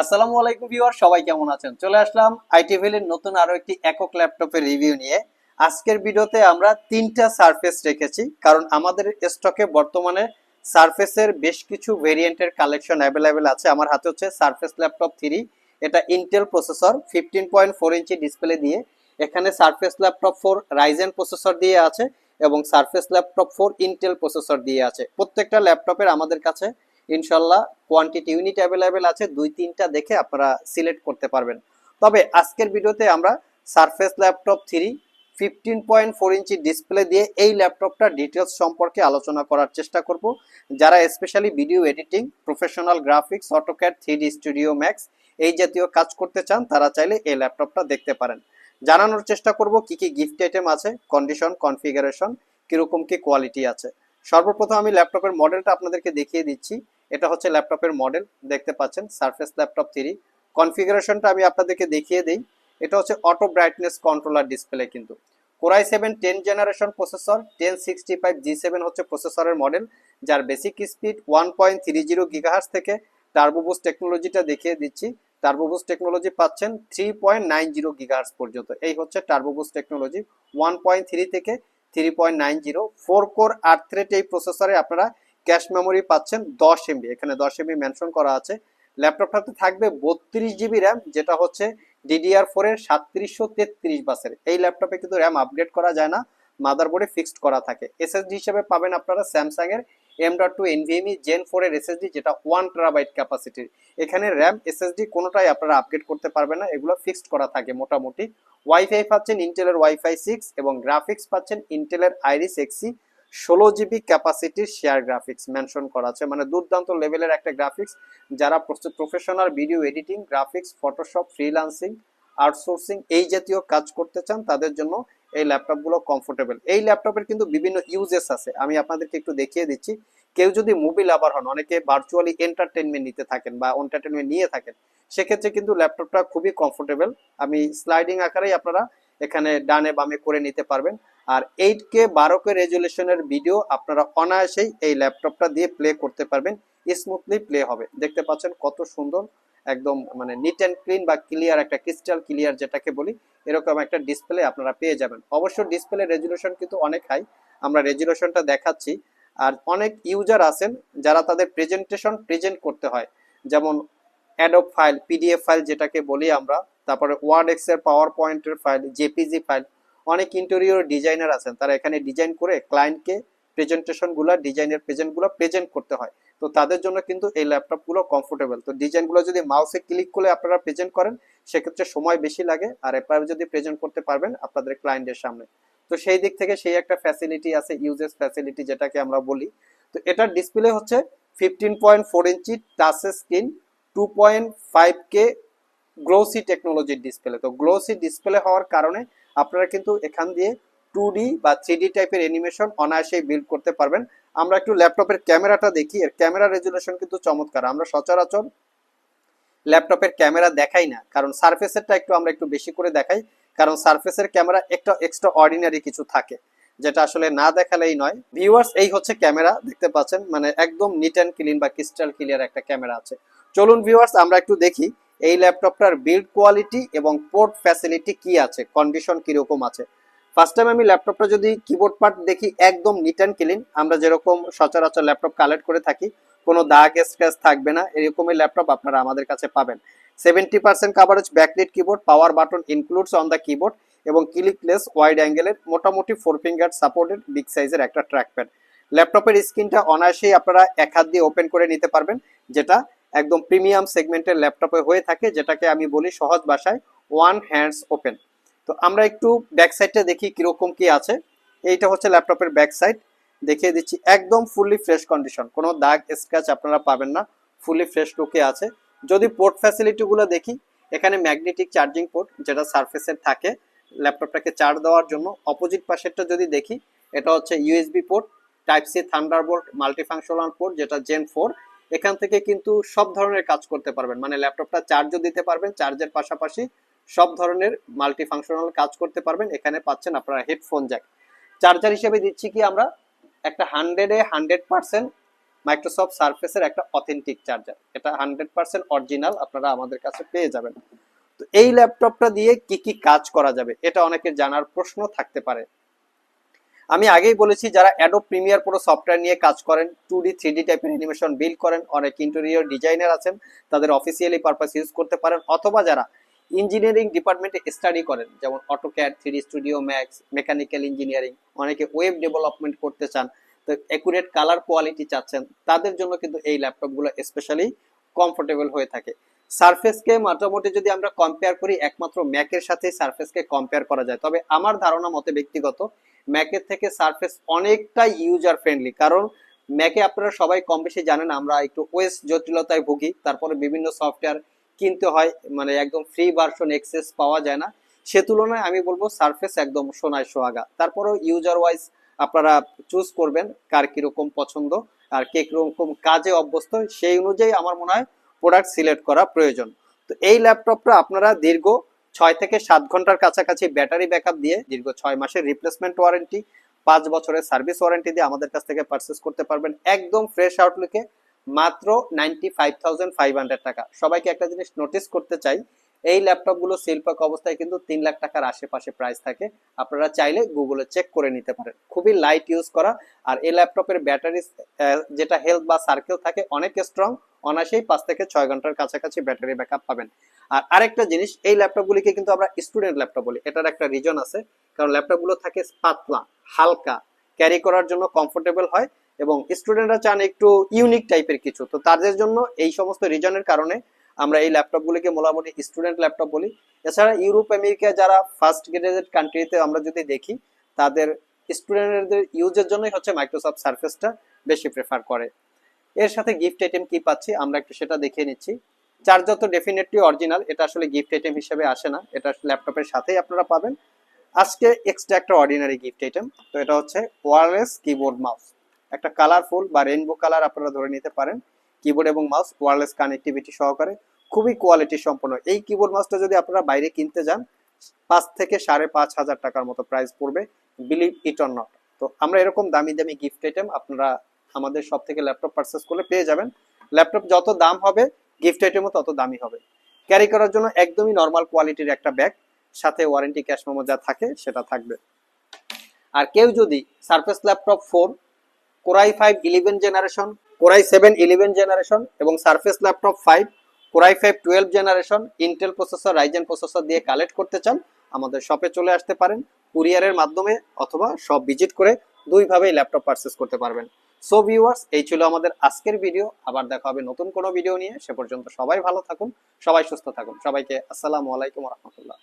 আসসালামু আলাইকুম ভিউয়ার, সবাই কেমন আছেন? চলে আসলাম আইটিভিলের নতুন আরও একটি একক ল্যাপটপের রিভিউ নিয়ে। আজকের ভিডিওতে আমরা তিনটা সারফেস রেখেছি, কারণ আমাদের স্টকে বর্তমানে সারফেসের বেশ কিছু ভেরিয়েন্টের কালেকশন অ্যাভেলেবেল আছে। আমার হাতে হচ্ছে সারফেস ল্যাপটপ থ্রি এটা Intel processor fifteen point four inch display দিয়ে। এখানে surface laptop four Ryzen processor দিয়ে আছে এবং surface laptop four Intel processor দিয়ে আছে। প্রত্যেকটা ল্যাপটপের আমাদের কাছে ইনশাল্লাহ কোয়ান্টিটি ইউনিট অ্যাভেলেবেল আছে। দুই, তিনটা দেখে আপনারা সিলেক্ট করতে পারবেন। তবে আজকের ভিডিওতে আমরা surface laptop three fifteen point four inch display দিয়ে এই ল্যাপটপটা ডিটেলস সম্পর্কে আলোচনা করার চেষ্টা করব। যারা specially video editing professional graphics AutoCAD three Studio Max এই জাতীয় কাজ করতে চান, তারা চাইলে এই ল্যাপটপটা দেখতে পারেন। জানানোর চেষ্টা করব কি কি গিফট আইটেম আছে কন্ডিশন কনফিগারেশন কীরকম কি কোয়ালিটি আছে। সর্বপ্রথম আমি ল্যাপটপের মডেলটা আপনাদেরকে দেখিয়ে দিচ্ছি। এটা হচ্ছে ল্যাপটপের মডেল, দেখতে পাচ্ছেন সারফেস ল্যাপটপ থ্রি কনফিগারেশনটা আমি আপনাদেরকে দেখিয়ে দিই। এটা হচ্ছে অটো ব্রাইটনেস কন্ট্রোলার ডিসপ্লে কিন্তু। Core i seven ten generation processor ten sixty five G seven হচ্ছে প্রসেসরের মডেল যার basic speed one point three zero gigahertz থেকে টার্বোবুস টেকনোলজিটা দেখিয়ে দিচ্ছি। টার্বোবুস টেকনোলজি পাচ্ছেন three point nine zero gigahertz পর্যন্ত। এই হচ্ছে turbo boost technology one point three থেকে three point nine zero four core আট থ্রেড এই প্রসেসরে আপনারা ক্যাশ মেমোরি পাচ্ছেন দশ এমবি এখানে দশ এমবি মেনশন করা আছে। ল্যাপটপটাতে থাকবে বত্রিশ জিবি র্যাম যেটা হচ্ছে ডিডিআর ফোর এর সাতত্রিশশো তেত্রিশ বাসের। এই ল্যাপটপে কিন্তু র্যাম আপগ্রেড করা যায় না মাদারবোর্ডে ফিক্সড করা থাকে। এসএসডি হিসেবে পাবেন আপনারা স্যামসাং এর M dot two NVMe Gen four এর এসএসডি যেটা ওয়ান টেরাবাইট ক্যাপাসিটির এখানে র্যাম এসএসডি কোনোটাই আপনারা আপগ্রেড করতে পারবেন না, এগুলো ফিক্সড করা থাকে মোটামুটি। ওয়াইফাই পাচ্ছেন ইন্টেলের ওয়াইফাই সিক্স এবং গ্রাফিক্স পাচ্ছেন ইন্টেলের আইরিস এক্সি ষোলো জিবি ক্যাপাসিটির শেয়ার গ্রাফিক্স মেনশন করা আছে। মানে দুর্দান্ত লেভেলের একটা গ্রাফিক্স যারা professional video editing graphics Photoshop freelancing outsourcing এই জাতীয় কাজ করতে চান, তাদের জন্য এই ল্যাপটপগুলো কমফোর্টেবল এই ল্যাপটপের কিন্তু বিভিন্ন ইউজেস আছে। আমি আপনাদেরকে একটু দেখিয়ে দিচ্ছি। কেউ যদি মুভি লাভার হন, অনেকে ভার্চুয়ালি এন্টারটেনমেন্ট নিতে থাকেন বা এন্টারটেনমেন্ট নিয়ে থাকেন, সেক্ষেত্রে কিন্তু ল্যাপটপটা খুবই কমফোর্টেবল আমি স্লাইডিং আকারেই আপনারা এখানে ডানে বামে করে নিতে পারবেন। আর এইট কে বারো কে রেজুলেশনের ভিডিও আপনারা অনায়াসেই এই ল্যাপটপটা দিয়ে প্লে করতে পারবেন। স্মুথলি প্লে হবে। দেখতে পাচ্ছেন কত সুন্দর, একদম মানে নিট অ্যান্ড ক্লিন বা ক্লিয়ার একটা ক্রিস্টাল ক্লিয়ার যেটাকে বলি, এরকম একটা ডিসপ্লে আপনারা পেয়ে যাবেন। অবশ্য ডিসপ্লে রেজুলেশন কিন্তু অনেক হাই আমরা রেজুলেশনটা দেখাচ্ছি। আর অনেক ইউজার আছেন যারা তাদের প্রেজেন্টেশন প্রেজেন্ট করতে হয়। যেমন অ্যাডব ফাইল পিডিএফ ফাইল যেটাকে বলি আমরা তারপরে ওয়ার্ড এক্সের পাওয়ার পয়েন্টের ফাইল জেপিজি ফাইল অনেক ইন্টেরিয়র ডিজাইনার আছেন। তারা এখানে ডিজাইন করে ক্লায়েন্টকে প্রেজেন্টেশনগুলো ডিজাইনের প্রেজেন্টগুলো প্রেজেন্ট করতে হয়। তো তাদের জন্য কিন্তু এই ল্যাপটপগুলো কমফোর্টেবল তো ডিজাইনগুলো যদি মাউসে ক্লিক করে আপনারা প্রেজেন্ট করেন, সেক্ষেত্রে সময় বেশি লাগে। আর এভাবে যদি প্রেজেন্ট করতে পারবেন আপনাদের ক্লায়েন্টের সামনে। তো সেই দিক থেকে সেই একটা ফ্যাসিলিটি আছে ইউজেস ফ্যাসিলিটি যেটাকে আমরা বলি। তো এটার ডিসপ্লে হচ্ছে fifteen point four inch touch screen two point five K glossy টেকনোলজির ডিসপ্লে তো গ্লোসি ডিসপ্লে হওয়ার কারণে আপনারা কিন্তু এখান দিয়ে টু বা থ্রি টাইপের অ্যানিমেশন অনায়াসেই বিল্ড করতে পারবেন। আমরা একটু ল্যাপটপের ক্যামেরাটা দেখি। এর ক্যামেরা রেজুলেশন কিন্তু চমৎকার। আমরা সচরাচর ল্যাপটপের ক্যামেরা দেখাই না। কারণ সার্ফেসেরটা একটু আমরা একটু বেশি করে দেখাই। কারণ সার্ফেসের ক্যামেরা একটা এক্সট্রা অর্ডিনারি কিছু থাকে, যেটা আসলে না দেখালেই নয়। ভিউয়ার্স এই হচ্ছে ক্যামেরা, দেখতে পাচ্ছেন? মানে একদম নিট অ্যান্ড ক্লিন বা ক্রিস্টাল ক্লিয়ার একটা ক্যামেরা আছে। চলুন ভিউয়ার্স আমরা একটু দেখি। এই ল্যাপটপটার বিল্ড কোয়ালিটি এবং পোর্ট ফ্যাসিলিটি কি আছে? কন্ডিশন কীরকম আছে? ফার্স্ট টাইম আমি ল্যাপটপটা যদি কিবোর্ড পার্ট দেখি একদম নিট অ্যান্ড ক্লিন আমরা যেরকম সচরাচর ল্যাপটপ কালেক্ট করে থাকি, কোনো দাগ স্ক্র্যাচ থাকবে না, এরকমই ল্যাপটপ আপনারা আমাদের কাছে পাবেন। Seventy percent coverage backlit keyboard power button includes on the keyboard এবং ক্লিকলেস ওয়াইড অ্যাঙ্গেলের মোটামুটি ফোর ফিঙ্গার সাপোর্টেড বিগ সাইজের একটা ট্র্যাক ট্র্যাকপ্যাড ল্যাপটপের স্ক্রিনটা অনায়াসেই আপনারা এক হাত দিয়ে ওপেন করে নিতে পারবেন, যেটা একদম প্রিমিয়াম সেগমেন্টের ল্যাপটপে হয়ে থাকে, যেটাকে আমি বলি সহজ ভাষায় ওয়ান হ্যান্ডস ওপেন। তো আমরা একটু ব্যাক সাইডটা দেখি কীরকম কি আছে। এইটা হচ্ছে ল্যাপটপের ব্যাক সাইড। দেখিয়ে দিচ্ছি, একদম ফুললি ফ্রেশ কন্ডিশন। কোনো দাগ, স্ক্র্যাচ আপনারা পাবেন না। ফুললি ফ্রেশ লুকে আছে। যদি পোর্ট ফ্যাসিলিটিগুলো দেখি, এখানে ম্যাগনেটিক চার্জিং পোর্ট, যেটা সারফেসের থাকে ল্যাপটপটাকে চার্জ দেওয়ার জন্য। অপোজিট পাশেরটা যদি দেখি, এটা হচ্ছে USB port, type C thunder Thunderbolt multifunctional port, যেটা জেন ফোর। এখান থেকে কিন্তু সব ধরনের কাজ করতে পারবেন। মানে ল্যাপটপটা চার্জও দিতে পারবেন, চার্জের পাশাপাশি সব ধরনের মাল্টিফাংশনাল কাজ করতে পারবেন। এখানে পাচ্ছেন আপনারা হেডফোন জ্যাক চার্জার হিসেবে দিচ্ছি কি আমরা? একটা হান্ড্রেডে হান্ড্রেড পার্সেন্ট মাইক্রোসফট সার্ফেসের একটা অথেন্টিক চার্জার এটা হান্ড্রেড পার্সেন্ট অরিজিনাল আপনারা আমাদের কাছে পেয়ে যাবেন। তো এই ল্যাপটপটা দিয়ে কি কি কাজ করা যাবে? এটা অনেকের জানার প্রশ্ন থাকতে পারে। আমি আগেই বলেছি, যারা অ্যাডোব প্রিমিয়ার পুরো সফটওয়্যার নিয়ে কাজ করেন টু ডি থ্রি ডি টাইপের অ্যানিমেশন বিল্ড করেন, অনেক ইন্টেরিয়র ডিজাইনার আছেন, তাদের অফিসিয়ালি পারপাস ইউজ করতে পারেন, অথবা যারা ইঞ্জিনিয়ারিং ডিপার্টমেন্টে স্টাডি করেন, যেমন AutoCAD three Studio Max mechanical engineering অনেকে ওয়েব ডেভেলপমেন্ট করতে চান, তো অ্যাকুরেট কালার কোয়ালিটি চাচ্ছেন, তাদের জন্য কিন্তু এই ল্যাপটপগুলো স্পেশালি কমফোর্টেবল হয়ে থাকে। সারফেসকে মোটামুটি যদি আমরা কম্পেয়ার করি, একমাত্র ম্যাকের সাথে সারফেসকে কম্পেয়ার করা যায়। তবে আমার ধারণা মতে ব্যক্তিগত ম্যাকের থেকে সারফেস অনেকটা ইউজার ফ্রেন্ডলি কারণ ম্যাকে আপনারা সবাই কম বেশি জানেন, আমরা একটু ওয়েস জটিলতায় ভুগি, তারপরে বিভিন্ন সফটওয়্যার কিনতে হয় মানে একদম ফ্রি ভার্সন এক্সেস পাওয়া যায় না। সে তুলনায় আমি বলব সারফেস একদম সোনায় সোহাগা। তারপরেও ইউজার ওয়াইজ আপনারা চুজ করবেন কার কীরকম পছন্দ, আর কে কীরকম কাজে অভ্যস্ত, সেই অনুযায়ী আমার মনে হয় প্রোডাক্ট সিলেক্ট করা প্রয়োজন। তো এই ল্যাপটপটা আপনারা দীর্ঘ ছয় থেকে সাত ঘণ্টার কাছাকাছি ব্যাটারি ব্যাকআপ দিয়ে দীর্ঘ ছয় মাসের রিপ্লেসমেন্ট ওয়ারেন্টি পাঁচ বছরের সার্ভিস ওয়ারেন্টি দিয়ে আমাদের কাছ থেকে পারচেস করতে পারবেন একদম ফ্রেশ আউটলুকে মাত্র নাইনটি টাকা। সবাইকে একটা জিনিস নোটিস করতে চাই এই ল্যাপটপগুলো শিল্পক অবস্থায় কিন্তু তিন লাখ টাকার আশেপাশে প্রাইস থাকে। আপনারা চাইলে গুগলে চেক করে নিতে পারেন। খুবই লাইট ইউজ করা। আর এই ল্যাপটপের ব্যাটারি যেটা হেলথ বা সার্কেল থাকে, অনেক স্ট্রং অনায়াসেই পাঁচ থেকে ছয় ঘণ্টার কাছাকাছি ব্যাটারি ব্যাকআপ পাবেন। আর আরেকটা জিনিস, এই ল্যাপটপগুলিকে কিন্তু আমরা স্টুডেন্ট ল্যাপটপ বলি। এটার একটা রিজন আছে। কারণ ল্যাপটপগুলো থাকে পাতলা, হালকা ক্যারি করার জন্য কমফোর্টেবল হয় এবং স্টুডেন্টরা চান একটু ইউনিক টাইপের কিছু। তো তাদের জন্য এই সমস্ত রিজনের কারণে আমরা এই ল্যাপটপগুলিকে মোটামুটি স্টুডেন্ট ল্যাপটপ বলি। এছাড়া ইউরোপ আমেরিকা যারা ফার্স্ট গ্রেডেড কান্ট্রিতে আমরা যদি দেখি, তাদের স্টুডেন্টদের ইউজের জন্যই হচ্ছে মাইক্রোসফট সার্ফেসটা বেশি প্রেফার করে। এর সাথে গিফট আইটেম কি পাচ্ছি? আমরা একটু সেটা দেখিয়ে নিচ্ছি। চার্জার তো ডেফিনেটলি অরিজিনাল এটা আসলে গিফট আইটেম হিসেবে আসে না। এটা ল্যাপটপের সাথেই আপনারা পাবেন। আজকে এক্সট্রা একটা অর্ডিনারি গিফট আইটেম তো এটা হচ্ছে ওয়ারলেস কিবোর্ড মাউস একটা কালারফুল বা রেইনবো কালার আপনারা ধরে নিতে পারেন। কিবোর্ড এবং মাউস ওয়ারলেস কানেক্টিভিটি সহকারে খুবই কোয়ালিটি সম্পন্ন। এই কিবোর্ড মাউসটা যদি আপনারা বাইরে কিনতে যান, পাঁচ থেকে সাড়ে পাঁচ হাজার টাকার মতো প্রাইস পড়বে বিলিভ ইট অর নট তো আমরা এরকম দামি দামি গিফট আইটেম আপনারা আমাদের সব থেকে ল্যাপটপ পারচেস করলে পেয়ে যাবেন। ল্যাপটপ যত দাম হবে গিফট আইটেমও তত দামি হবে। ক্যারি করার জন্য একদমই নর্মাল কোয়ালিটির একটা ব্যাগ সাথে ওয়ারেন্টি ক্যাশ মেমো যা থাকে সেটা থাকবে। আর কেউ যদি surface laptop four core i five eleven generation core i seven eleven generation এবং surface laptop five core i five twelve generation Intel processor Ryzen processor দিয়ে কালেক্ট করতে চান, আমাদের শপে চলে আসতে পারেন কুরিয়ারের মাধ্যমে অথবা সব ভিজিট করে দুইভাবেই ল্যাপটপ পারচেস করতে পারবেন। সো ভিউয়ার্স এই ছিল আমাদের আজকের ভিডিও আবার দেখা হবে নতুন কোনো ভিডিও নিয়ে, সে পর্যন্ত সবাই ভালো থাকুন, সবাই সুস্থ থাকুন, সবাইকে আসসালামু আলাইকুম রহমতুল্লাহ।